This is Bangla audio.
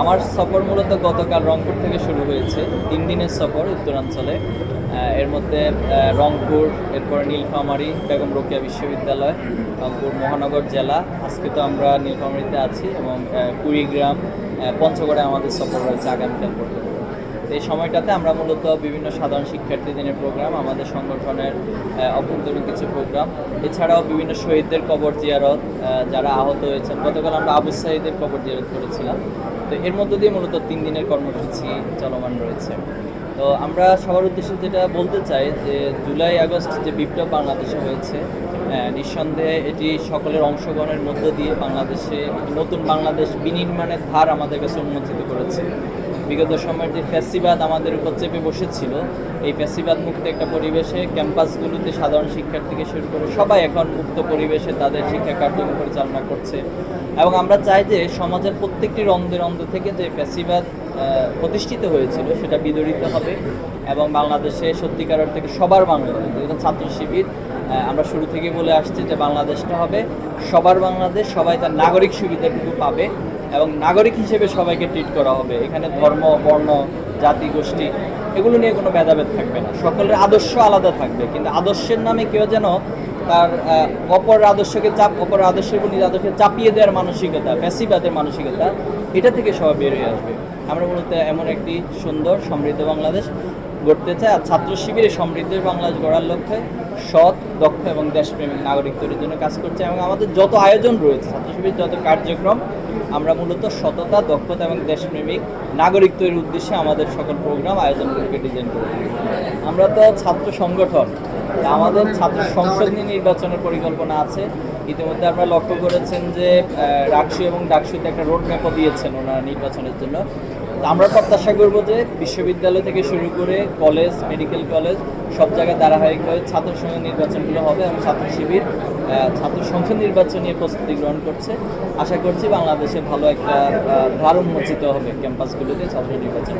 আমার সফর মূলত গতকাল রংপুর থেকে শুরু হয়েছে, তিন দিনের সফর উত্তরাঞ্চলে। এর মধ্যে রংপুর, এরপর নীলফামারী, বেগম রোকিয়া বিশ্ববিদ্যালয়, রংপুর মহানগর জেলা। আজকে তো আমরা নীলফামারীতে আছি এবং কুড়িগ্রাম পঞ্চগড়ে আমাদের সফর রয়েছে আগামীকাল পর্যন্ত। এই সময়টাতে আমরা মূলত বিভিন্ন সাধারণ শিক্ষার্থী দিনের প্রোগ্রাম আমাদের সংগঠনের অভ্যন্তরীণ কিছু প্রোগ্রাম এছাড়াও বিভিন্ন শহীদদের কবর জিয়ারত যারা আহত হয়েছেন। গতকাল আমরা আবু সাহিদের কবর জিয়ারত করেছিলাম। তো এর মধ্য দিয়ে মূলত তিন দিনের কর্মসূচি চলমান রয়েছে। তো আমরা সবার উদ্দেশ্যে যেটা বলতে চাই যে জুলাই, আগস্ট যে বিপ্লব বাংলাদেশে হয়েছে নিঃসন্দেহে এটি সকলের অংশগ্রহণের মধ্য দিয়ে বাংলাদেশে নতুন বাংলাদেশ বিনির্মাণের ধার আমাদের কাছে উন্মোচিত করেছে। বিগত সময়ের যে ফ্যাসিবাদ আমাদের উপর চেপে বসেছিল, এই ফ্যাসিবাদ মুক্ত একটা পরিবেশে ক্যাম্পাসগুলোতে সাধারণ শিক্ষার্থী থেকে শুরু করে সবাই এখন মুক্ত পরিবেশে তাদের শিক্ষা কার্যক্রম পরিচালনা করছে। এবং আমরা চাই যে সমাজের প্রত্যেকটি রন্ধে অন্ধ থেকে যে ফ্যাসিবাদ প্রতিষ্ঠিত হয়েছিল সেটা বিদরিত হবে এবং বাংলাদেশে সত্যিকার অর্থে সবার বাংলাদেশ ছাত্র শিবির আমরা শুরু থেকে বলে আসছি যে বাংলাদেশটা হবে সবার বাংলাদেশ, সবাই তার নাগরিক সুবিধাটুকু পাবে। এবং নাগরিক হিসেবে সবাইকে ট্রিট করা হবে। এখানে ধর্ম, বর্ণ, জাতি, গোষ্ঠী, এগুলো নিয়ে কোনো ভেদাভেদ থাকবে না। সকলের আদর্শ আলাদা থাকবে। কিন্তু আদর্শের নামে কেউ যেন তার অপর আদর্শকে চাপ, অপর আদর্শের উপর আদর্শকে চাপিয়ে দেওয়ার মানসিকতা, ফ্যাসিবাদের মানসিকতা, এটা থেকে সবাই বেরিয়ে আসবে। আমরা মূলত এমন একটি সুন্দর, সমৃদ্ধ বাংলাদেশ গড়তে চাই। আর ছাত্র শিবিরে সমৃদ্ধ বাংলাদেশ গড়ার লক্ষ্যে সৎ, দক্ষ এবং দেশপ্রেমিক নাগরিক তৈরির জন্য কাজ করছে। এবং আমাদের যত আয়োজন রয়েছে, ছাত্র শিবির যত কার্যক্রম আমরা মূলত সততা, দক্ষতা এবং দেশপ্রেমিক নাগরিক তৈরির উদ্দেশ্যে আমাদের সকল প্রোগ্রাম আয়োজনগুলোকে ডিজাইন করে। আমরা তো ছাত্র সংগঠন। আমাদের ছাত্র সংসদ নিয়ে নির্বাচনের পরিকল্পনা আছে। ইতিমধ্যে আপনারা লক্ষ্য করেছেন যে রাকসু এবং ডাকসুতে একটা রোড ম্যাপও দিয়েছেন ওনারা নির্বাচনের জন্য। আমরা প্রত্যাশা করব যে বিশ্ববিদ্যালয় থেকে শুরু করে কলেজ মেডিকেল কলেজ সব জায়গায় ধারাবাহিকভাবে ছাত্র সংঘের নির্বাচনগুলো হবে এবং ছাত্র শিবির ছাত্র সংখ্যা নির্বাচন নিয়ে প্রস্তুতি গ্রহণ করছে। আশা করছি বাংলাদেশে ভালো একটা ভার উন্মোচিত হবে ক্যাম্পাসগুলোতে ছাত্র নির্বাচন